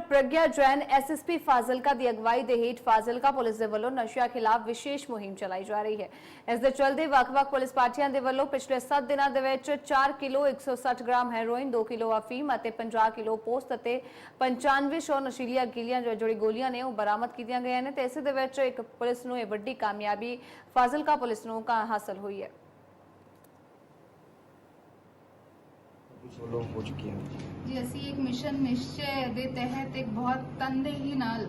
Pragya Jain SSP Fazilka ਦੀ ਅਗਵਾਈ ਦੇ ਹੇਠ ਫਾਜ਼ਿਲਕਾ ਪੁਲਿਸ ਦੇ ਵੱਲੋਂ ਨਸ਼ਿਆਂ ਖਿਲਾਫ ਵਿਸ਼ੇਸ਼ ਮੁਹਿੰਮ ਚਲਾਈ ਜਾ ਰਹੀ ਹੈ। ਇਸ ਦੇ ਚਲਦੇ ਵੱਖ-ਵੱਖ ਪੁਲਿਸ ਪਾਰਟੀਆਂ ਦੇ ਵੱਲੋਂ ਪਿਛਲੇ 7 ਦਿਨਾਂ ਦੇ ਵਿੱਚ 4 ਕਿਲੋ 160 ਗ੍ਰਾਮ ਹੈਰੋਇਨ 2 ਕਿਲੋ ਅਫੀਮ ਅਤੇ 50 ਕਿਲੋ ਪੋਸਟ ਅਤੇ 95 ਸ਼ੋ ਨਸ਼ੀਲੀਆਂ ਗਿਲੀਆਂ ਜਿਹੜੀ ਗੋਲੀਆਂ ਨੇ ਉਹ ਬਰਾਮਦ ਕੀਤੀਆਂ ਗਈਆਂ ਨੇ ਤੇ ਇਸੇ ਦੇ ਵਿੱਚ ਇੱਕ ਪੁਲਿਸ ਨੂੰ ਇਹ ਵੱਡੀ ਕਾਮਯਾਬੀ ਫਾਜ਼ਿਲਕਾ ਪੁਲਿਸ ਨੂੰ ਹਾਸਲ ਹੋਈ ਹੈ। ਪੁਲਿਸ ਹੋ ਚੁੱਕੀ ਜੀ ਅਸੀਂ ਇੱਕ ਮਿਸ਼ਨ ਨਿਸ਼ਚੈ ਦੇ ਤਹਿਤ ਇੱਕ ਬਹੁਤ ਤਨਦੇਹੀ ਨਾਲ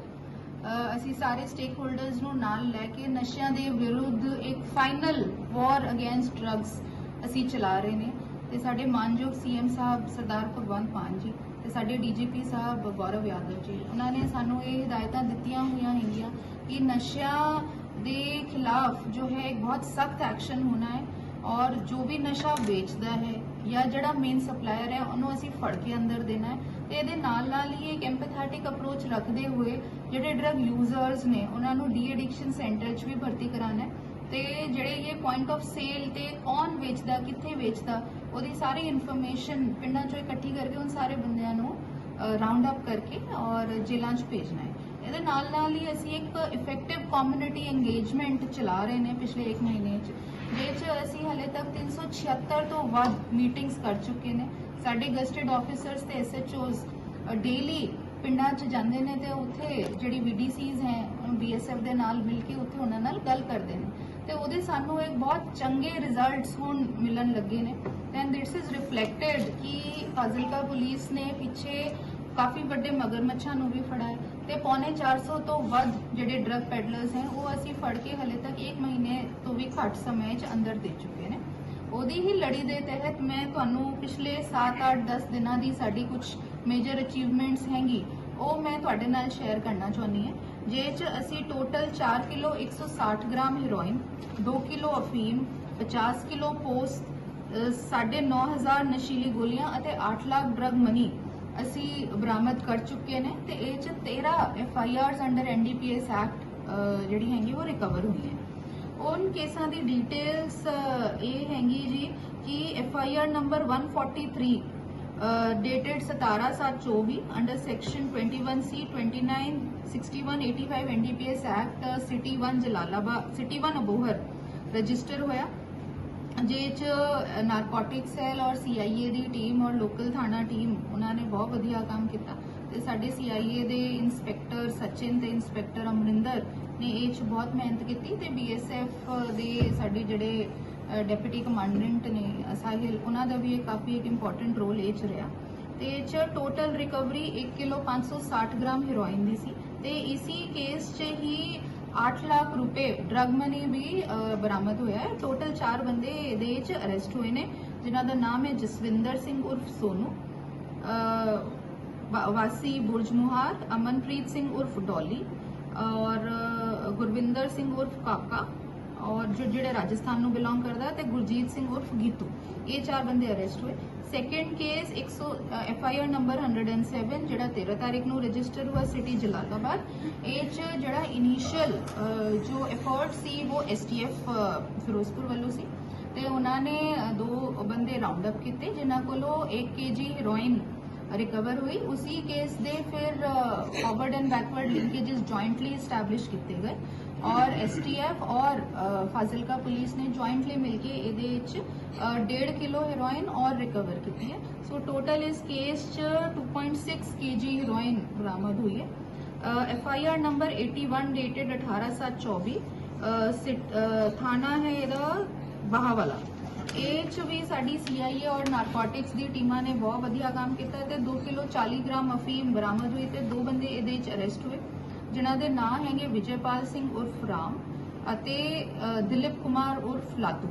ਅਸੀਂ ਸਾਰੇ ਸਟੇਕ ਹੋਲਡਰਸ ਨੂੰ ਨਾਲ ਲੈ ਕੇ ਨਸ਼ਿਆਂ ਦੇ ਵਿਰੁੱਧ ਇੱਕ ਫਾਈਨਲ ਵਾਰ ਅਗੇਂਸਟ ਡਰੱਗਸ ਅਸੀਂ ਚਲਾ ਰਹੇ ਨੇ ਤੇ ਸਾਡੇ ਮਾਨਯੋਗ ਸੀਐਮ ਸਾਹਿਬ ਸਰਦਾਰ ਭਗਵੰਤ ਮਾਨ ਜੀ ਤੇ ਸਾਡੇ ਡੀਜੀਪੀ ਸਾਹਿਬ ਗੌਰਵ ਯਾਦਵ ਜੀ ਉਹਨਾਂ ਨੇ ਸਾਨੂੰ ਇਹ ਹਦਾਇਤਾਂ ਦਿੱਤੀਆਂ ਹੋਈਆਂ ਹੈਗੀਆਂ ਕਿ ਨਸ਼ਿਆਂ ਦੇ ਖਿਲਾਫ ਜੋ ਹੈ ਇੱਕ ਬਹੁਤ ਸਖਤ ਐਕਸ਼ਨ ਹੋਣਾ ਹੈ ਔਰ ਜੋ ਵੀ ਨਸ਼ਾ ਵੇਚਦਾ ਹੈ ਜਾਂ ਜਿਹੜਾ ਮੇਨ ਸਪਲਾਇਰ ਹੈ, ਉਹਨੂੰ ਅਸੀਂ ਫੜ ਕੇ ਅੰਦਰ ਦੇਣਾ ਹੈ। ਤੇ ਇਹਦੇ ਨਾਲ ਨਾਲ ਹੀ ਇੱਕ ਐਮਪੈਥੈਟਿਕ ਅਪਰੋਚ ਰੱਖਦੇ ਹੋਏ ਜਿਹੜੇ ਡਰਗ ਯੂਜ਼ਰਸ ਨੇ, ਉਹਨਾਂ ਨੂੰ ਡੀ ਐਡਿਕਸ਼ਨ ਸੈਂਟਰ 'ਚ ਵੀ ਭਰਤੀ ਕਰਾਉਣਾ ਹੈ। ਤੇ ਜਿਹੜੇ ਇਹ ਪੁਆਇੰਟ ਆਫ ਸੇਲ ਤੇ ਕੌਣ ਵੇਚਦਾ, ਕਿੱਥੇ ਵੇਚਦਾ, ਉਹਦੀ ਸਾਰੀ ਇਨਫੋਰਮੇਸ਼ਨ ਪਿੰਡਾਂ 'ਚੋਂ ਇਕੱਠੀ ਕਰਕੇ ਉਹਨਾਂ ਸਾਰੇ ਬੰਦਿਆਂ ਨੂੰ ਰਾਉਂਡ ਅਪ ਕਰਕੇ ਔਰ ਜੇਲ੍ਹਾਂ 'ਚ ਭੇਜਣਾ ਹੈ। ਇਹਦੇ ਨਾਲ ਨਾਲ ਹੀ ਅਸੀਂ ਇੱਕ ਇਫੈਕਟਿਵ ਕਮਿਊਨਿਟੀ ਇੰਗੇਜਮੈਂਟ ਚਲਾ ਰਹੇ ਨੇ ਪਿਛਲੇ 1 ਮਹੀਨੇ 'ਚ, ਜਿਹਦੇ 'ਚ ਅਸੀਂ ਹਲੇ ਤੱਕ 376 ਤੋਂ ਵੱਧ ਮੀਟਿੰਗਸ ਕਰ ਚੁੱਕੇ ਨੇ। ਸਾਡੇ ਗਸਟਡ ਆਫੀਸਰਸ ਤੇ ਐਸਐਚਓਸ ਡੇਲੀ ਪਿੰਡਾਂ 'ਚ ਜਾਂਦੇ ਨੇ ਤੇ ਉੱਥੇ ਜਿਹੜੀ ਵੀਡੀਸੀਜ਼ ਹੈ ਬੀਐਸਐਫ ਦੇ ਨਾਲ ਮਿਲ ਕੇ ਉੱਥੇ ਉਹਨਾਂ ਨਾਲ ਗੱਲ ਕਰਦੇ ਨੇ। ਤੇ ਉਹਦੇ ਸਾਨੂੰ ਇੱਕ ਬਹੁਤ ਚੰਗੇ ਰਿਜ਼ਲਟਸ ਹੁਣ ਮਿਲਣ ਲੱਗੇ ਨੇ। ਐਂਡ ਦਿਸ ਇਜ਼ ਰਿਫਲੈਕਟਡ ਕਿ ਫਾਜ਼ਿਲਕਾ ਪੁਲਿਸ ਨੇ ਪਿੱਛੇ ਕਾਫੀ ਵੱਡੇ ਮਗਰਮੱਛਾਂ ਨੂੰ ਵੀ ਫੜਾਇਆ। ਤੇ ਪੌਣੇ 400 ਤੋਂ ਵੱਧ ਜਿਹੜੇ ਡਰਗ ਪੈਡਲਰਸ ਹਨ ਉਹ ਅਸੀਂ ਫੜ ਕੇ ਹਲੇ ਤੱਕ 1 ਮਹੀਨੇ ਤੋਂ ਵੀ ਘੱਟ ਸਮੇਂ 'ਚ ਅੰਦਰ ਦੇ ਚੁੱਕੇ ਨੇ। ਉਹਦੀ ਹੀ ਲੜੀ ਦੇ ਤਹਿਤ ਮੈਂ ਤੁਹਾਨੂੰ ਪਿਛਲੇ 7 8 10 ਦਿਨਾਂ ਦੀ ਸਾਡੀ ਕੁਝ ਮੇਜਰ ਅਚੀਵਮੈਂਟਸ ਹੈਗੀ, ਉਹ ਮੈਂ ਤੁਹਾਡੇ ਨਾਲ ਸ਼ੇਅਰ ਕਰਨਾ ਚਾਹੁੰਦੀ ਹਾਂ। ਜਿਹ 'ਚ ਅਸੀਂ total 4 kilo 160 gram heroin 2 kilo ਅਫੀਮ 50 ਕਿਲੋ ਪੋਸਟ 9500 ਨਸ਼ੀਲੀ ਗੋਲੀਆਂ ਅਤੇ 8 ਲੱਖ ਡਰਗ ਮਨੀ ਅਸੀਂ ਬਰਾਮਦ ਕਰ ਚੁੱਕੇ ਨੇ ਤੇ ਇਹ 'ਚ 13 F I Rs under N D P S act ਜਿਹੜੀ ਹੈਗੀ ਉਹ ਰਿਕਵਰ ਹੋਈ ਹੈ। ਉਨ ਕੇਸਾਂ ਦੀ ਡਿਟੇਲਸ ਇਹ ਹੈਗੀ ਜੀ ਕਿ F I R number 143 dated 17724 under section 21 C 29 61 85 NDPS act city 1 Jalalabad city 1 Abohar register ਹੋਇਆ। ਜੇ ਚ ਨਾਰਕੋਟਿਕ ਸੈੱਲ ਔਰ ਸੀਆਈਏ ਦੀ ਟੀਮ ਔਰ ਲੋਕਲ ਥਾਣਾ ਟੀਮ ਉਹਨਾਂ ਨੇ ਬਹੁਤ ਵਧੀਆ ਕੰਮ ਕੀਤਾ। ਤੇ ਸਾਡੇ ਸੀਆਈਏ ਦੇ ਇਨਸਪੈਕਟਰ ਸਚਿਨ ਤੇ ਇਨਸਪੈਕਟਰ ਅਮਰਿੰਦਰ ਨੇ ਇਹ ਚ ਬਹੁਤ ਮਿਹਨਤ ਕੀਤੀ ਤੇ ਬੀਐਸਐਫ ਦੇ ਸਾਡੇ ਜਿਹੜੇ ਡਿਪਟੀ ਕਮਾਂਡੈਂਟ ਨੇ ਸਾਹਿਲ ਉਹਨਾਂ ਦਾ ਵੀ ਇਹ ਕਾਫੀ ਇੱਕ ਇੰਪੋਰਟੈਂਟ ਰੋਲ ਇਹ ਚ ਰਿਹਾ। ਤੇ ਇਹ ਚ total recovery 1 kilo 560 gram heroin ਦੀ ਸੀ। ਤੇ ਇਸੀ ਕੇਸ ਚ ਹੀ 8 ਲੱਖ ਰੁਪਏ ਡਰਗ ਮਨੀ ਵੀ ਬਰਾਮਦ ਹੋਇਆ ਹੈ ਟੋਟਲ 4 ਬੰਦੇ ਇਹਦੇ ਚ ਅਰੈਸਟ ਹੋਏ ਨੇ ਜਿਨ੍ਹਾਂ ਦਾ ਨਾਮ ਹੈ ਜਸਵਿੰਦਰ ਸਿੰਘ ਉਰਫ ਸੋਨੂ ਅ, ਵਾਸੀ ਬੁਰਜਮੁਹਾਰ ਅਮਨਪ੍ਰੀਤ ਸਿੰਘ ਉਰਫ ਡੋਲੀ ਔਰ ਗੁਰਵਿੰਦਰ ਸਿੰਘ ਉਰਫ ਕਾਕਾ ਔਰ ਜੋ ਜਿਹੜੇ ਰਾਜਸਥਾਨ ਨੂੰ ਬਿਲੋਂਗ ਕਰਦਾ ਹੈ ਤੇ ਗੁਰਜੀਤ ਸਿੰਘ ਉਰਫ ਗੀਤੂ, ਇਹ ਚਾਰ ਬੰਦੇ ਅਰੈਸਟ ਹੋਏ। Second case 100 F I R number 107 ਜਿਹੜਾ 13 ਤਾਰੀਖ ਨੂੰ ਰਜਿਸਟਰ ਹੋਇਆ ਸਿਟੀ ਜਲਾਲਾਬਾਦ। ਇਹ ਚ ਜਿਹੜਾ ਇਨੀਸ਼ੀਅਲ ਜੋ ਐਫਰਟ ਸੀ, ਉਹ ਐਸਟੀਐਫ ਫਿਰੋਜ਼ਪੁਰ ਵੱਲੋਂ ਸੀ। ਤੇ ਉਹਨਾਂ ਨੇ ਦੋ ਬੰਦੇ ਰਾਉਂਡ ਅਪ ਕੀਤੇ, ਜਿਨ੍ਹਾਂ ਕੋਲੋਂ 1 ਕੇਜੀ ਹੈਰੋਇਨ रिकवर हुई। उसी केस दे फिर forward and backward linkages jointly establish किए गए। और एसटीएफ और uh, फाजिलका पुलिस ने जॉइंटली मिलके ये uh, डेढ़ किलो हीरोइन और रिकवर की है। सो टोटल इस case two point six K G heroin बरामद हुई है। F I R number eighty one dated अठारह सात चौबीस uh, थाना है बहावाला ਇਹ ਚ ਵੀ ਸਾਡੀ ਸੀਆਈਏ ਔਰ ਨਾਰਕੋਟਿਕਸ ਦੀ ਟੀਮਾਂ ਨੇ ਬਹੁਤ ਵਧੀਆ ਕੰਮ ਕੀਤਾ ਤੇ 2 ਕਿਲੋ 40 ਗ੍ਰਾਮ ਅਫੀਮ ਬਰਾਮਦ ਹੋਈ ਤੇ ਦੋ ਬੰਦੇ ਇਹਦੇ ਵਿੱਚ ਅਰੈਸਟ ਹੋਏ, ਜਿਨ੍ਹਾਂ ਦੇ ਨਾਂ ਹੈਗੇ ਵਿਜੇਪਾਲ ਸਿੰਘ ਉਰਫ ਰਾਮ ਅਤੇ ਦਿਲੀਪ ਕੁਮਾਰ ਉਰਫ ਲਾਤੂ।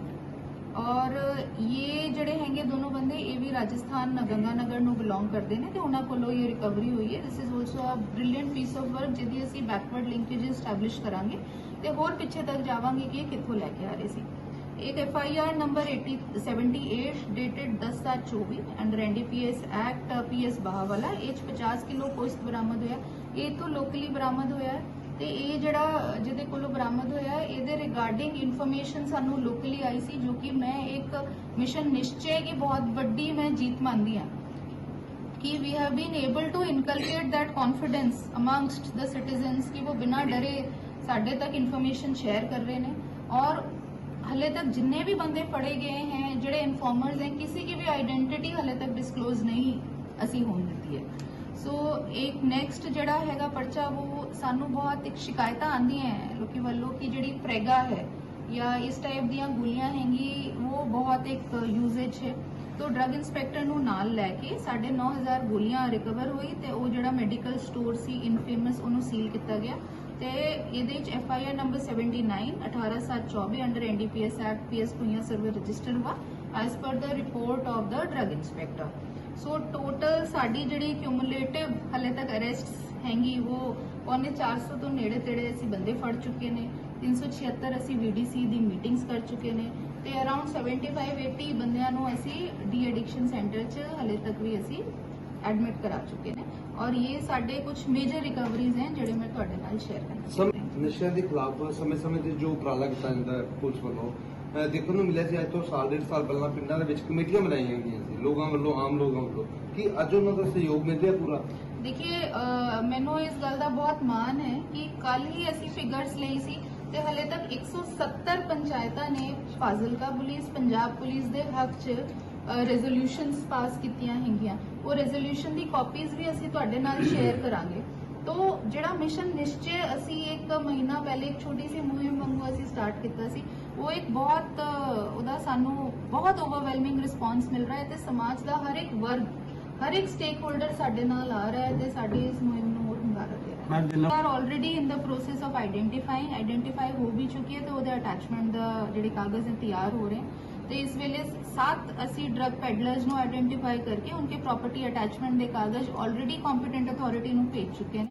ਔਰ ਇਹ ਜਿਹੜੇ ਹੈਗੇ ਦੋਨੋਂ ਬੰਦੇ, ਇਹ ਵੀ ਰਾਜਸਥਾਨ ਗੰਗਾਨਗਰ ਨੂੰ ਬਿਲੋਂਗ ਕਰਦੇ ਨੇ ਤੇ ਉਹਨਾਂ ਕੋਲੋਂ ਇਹ ਰਿਕਵਰੀ ਹੋਈ ਹੈ। This is also a brilliant piece of work ਜਿਹਦੀ ਅਸੀਂ ਬੈਕਵਰਡ ਲਿੰਕੇਜ ਸਟੈਬਲਿਸ਼ ਕਰਾਂਗੇ ਤੇ ਹੋਰ ਪਿੱਛੇ ਤੱਕ ਜਾਵਾਂਗੇ ਕਿ ਇਹ ਕਿੱਥੋਂ ਲੈ ਕੇ ਆ ਰਹੇ ਸੀ। एक F I R number 80 78 dated 10/7/24 under NDPS act PS Bahawala H 50 kilo post ਬਰਾਮਦ ਹੋਇਆ ਇਹ ਤੋਂ ਲੋਕਲੀ ਬਰਾਮਦ ਹੋਇਆ ਹੈ ਤੇ ਇਹ ਜਿਹੜਾ ਜਿਹਦੇ ਕੋਲੋਂ ਬਰਾਮਦ ਹੋਇਆ ਹੈ, ਇਹਦੇ ਰਿਗਾਰਡਿੰਗ ਇਨਫੋਰਮੇਸ਼ਨ ਸਾਨੂੰ ਲੋਕਲੀ ਆਈ ਸੀ ਜੋ ਕਿ ਮੈਂ ਇੱਕ ਮਿਸ਼ਨ ਨਿਸ਼ਚੈ ਕੀ ਬਹੁਤ ਵੱਡੀ ਮੈਂ ਜੀਤ ਮੰਨਦੀ ਹਾਂ कि we have been able to inculcate that confidence amongst the citizens कि वो बिना डरे ਸਾਡੇ ਤੱਕ ਇਨਫੋਰਮੇਸ਼ਨ ਸ਼ੇਅਰ ਕਰ ਰਹੇ ਨੇ ਔਰ ਹਲੇ ਤੱਕ ਜਿੰਨੇ ਵੀ ਬੰਦੇ ਫੜੇ ਗਏ ਹੈ, ਜਿਹੜੇ ਇਨਫਾਰਮਰਸ ਹੈ, ਕਿਸੇ की ਵੀ ਆਇਡੈਂਟੀਟੀ ਹਲੇ ਤੱਕ ਡਿਸਕਲੋਜ਼ ਨਹੀਂ ਅਸੀਂ ਹੋਣ ਦਿੱਤੀ ਹੈ। ਸੋ ਇੱਕ ਨੈਕਸਟ ਜਿਹੜਾ ਹੈਗਾ ਪਰਚਾ, ਉਹ ਸਾਨੂੰ ਬਹੁਤ ਇੱਕ ਸ਼ਿਕਾਇਤਾਂ ਆਉਂਦੀਆਂ ਹੈ, ਲੋਕੀ ਵੱਲੋਂ ਕਿ ਜਿਹੜੀ ਪ੍ਰੈਗਾ ਹੈ ਜਾਂ ਇਸ ਟਾਈਪ ਦੀਆਂ ਗੋਲੀਆਂ ਹੈਗੀ, ਉਹ ਬਹੁਤ ਇੱਕ ਯੂਜ਼ੇਜ ਹੈ। ਤੋ ਡਰੱਗ ਇਨਸਪੈਕਟਰ ਨੂੰ ਨਾਲ ਲੈ ਕੇ 9500 ਗੋਲੀਆਂ ਰਿਕਵਰ ਹੋਈ ਤੇ ਉਹ ਜਿਹੜਾ ਮੈਡੀਕਲ ਸਟੋਰ ਸੀ ਇਨਫੇਮਸ ਉਹਨੂੰ ਸੀਲ ਕੀਤਾ ਗਿਆ। ਤੇ ਇਹਦੇ ਵਿੱਚ F I R number 79 18724 under NDPS act PS ਪੁਈਆ Sarwar register was as per the report of the drug inspector so total ਸਾਡੀ ਜਿਹੜੀ ਕਿਊਮੂਲੇਟਿਵ ਹਲੇ ਤੱਕ ਅਰੈਸਟਸ ਹੈਗੀ, ਉਹ ਪੌਣੇ 400 ਤੋਂ ਨੇੜੇ ਤੇੜੇ ਅਸੀਂ ਬੰਦੇ ਫੜ ਚੁੱਕੇ ਨੇ 376 ਅਸੀਂ ਵੀਡੀਸੀ ਦੀ ਮੀਟਿੰਗਸ ਕਰ ਚੁੱਕੇ ਨੇ, ਤੇ ਅਰਾਊਂਡ 75 80 ਬੰਦਿਆਂ ਨੂੰ ਅਸੀਂ ਡੀ ਐਡਿਕਸ਼ਨ ਸੈਂਟਰ 'ਚ ਹਲੇ ਤੱਕ ਵੀ ਅਸੀਂ ਐਡਮਿਟ ਕਰਾ ਚੁੱਕੇ ਨੇ। ਔਰ ਇਹ ਸਾਡੇ ਕੁਝ ਮੇਜਰ ਰਿਕਵਰੀਜ਼ ਹੈ ਜਿਹੜੇ ਮੈਂ ਤੁਹਾਡੇ ਨਾਲ ਸ਼ੇਅਰ ਕਰਨਾ ਸਮ ਨਸ਼ਿਆਂ ਦੇ ਖਿਲਾਫ ਸਮੇਂ-ਸਮੇਂ ਤੇ ਜੋ ਉਪਰਾਲਾ ਕੀਤਾ ਜਾਂਦਾ ਹੈ ਪੁਲਿਸ ਵੱਲੋਂ ਦੇਖਣ ਨੂੰ ਮਿਲਿਆ ਸੀ ਅੱਜ ਤੋਂ ਸਾਲ ਡੇਢ ਸਾਲ ਪਹਿਲਾਂ ਪਿੰਡਾਂ ਦੇ ਵਿੱਚ ਕਮੇਟੀਆਂ ਬਣਾਈਆਂ ਗਈਆਂ ਸੀ ਲੋਕਾਂ ਵੱਲੋਂ ਆਮ ਲੋਕਾਂ ਵੱਲੋਂ। ਕਿ ਅੱਜ ਉਹਨਾਂ ਦਾ ਸਹਿਯੋਗ ਮਿਲ ਰਿਹਾ ਪੂਰਾ? ਅਹ, ਮੈਨੂੰ ਇਸ ਗੱਲ ਦਾ ਬਹੁਤ ਮਾਣ ਹੈ ਕਿ ਕੱਲ ਹੀ ਅਸੀਂ ਫਿਗਰਸ ਲਈ ਸੀ ਤੇ ਹਲੇ ਤੱਕ 170 ਪੰਚਾਇਤਾਂ ਨੇ ਫਾਜ਼ਿਲਕਾ ਪੁਲਿਸ ਪੰਜਾਬ ਪੁਲਿਸ ਦੇ ਹੱਕ 'ਚ ਰੈਜ਼ੋਲੂਸ਼ਨਸ ਪਾਸ ਕੀਤੀਆਂ ਹੈਗੀਆਂ। ਉਹ ਰੈਜ਼ੋਲੂਸ਼ਨ ਦੀ ਕਾਪੀਜ਼ ਵੀ ਅਸੀਂ ਤੁਹਾਡੇ ਨਾਲ ਸ਼ੇਅਰ ਕਰਾਂਗੇ। ਤੋ ਜਿਹੜਾ ਮਿਸ਼ਨ ਨਿਸ਼ਚੈ ਅਸੀਂ ਇੱਕ ਮਹੀਨਾ ਪਹਿਲੇ ਇੱਕ ਛੋਟੀ ਸੀ ਮੁਹਿੰਮ ਵਾਂਗੂ ਅਸੀਂ ਸਟਾਰਟ ਕੀਤਾ ਸੀ। ਉਹ ਇੱਕ ਬਹੁਤ ਉਹਦਾ ਸਾਨੂੰ ਬਹੁਤ ਓਵਰਵੈਲਮਿੰਗ ਰਿਸਪਾਂਸ ਮਿਲ ਰਿਹਾ ਹੈ ਤੇ ਸਮਾਜ ਦਾ ਹਰ ਇੱਕ ਵਰਗ ਹਰ ਇੱਕ ਸਟੇਕ ਹੋਲਡਰ ਸਾਡੇ ਨਾਲ ਆ ਰਿਹਾ ਹੈ ਤੇ ਸਾਡੀ ਇਸ ਮੁਹਿੰਮ ਨੂੰ ਹੋਰ ਹੁੰਗਾਰਾ ਦੇ ਰਿਹਾ ਹੈ। Are already in the process of identifying identify ਹੋ ਵੀ ਚੁੱਕੀ ਹੈ ਤੇ ਉਹਦੇ ਅਟੈਚਮੈਂਟ ਦਾ ਜਿਹੜੇ ਕਾਗਜ਼ ਤਿਆਰ ਹੋ ਰਹੇ ਹਨ ਤੇ ਇਸ ਵੇਲੇ ਸੱਤ ਅਸੀਂ ਡਰਗ ਪੈਡਲਰਸ ਨੂੰ ਆਈਡੈਂਟੀਫਾਈ ਕਰਕੇ ਉਨਕੇ ਪ੍ਰਾਪਰਟੀ ਅਟੈਚਮੈਂਟ ਦੇ ਕਾਗਜ਼ ਆਲਰੇਡੀ ਕੰਪੀਟੈਂਟ ਅਥਾਰਟੀ ਨੂੰ ਭੇਜ ਚੁੱਕੇ ਨੇ।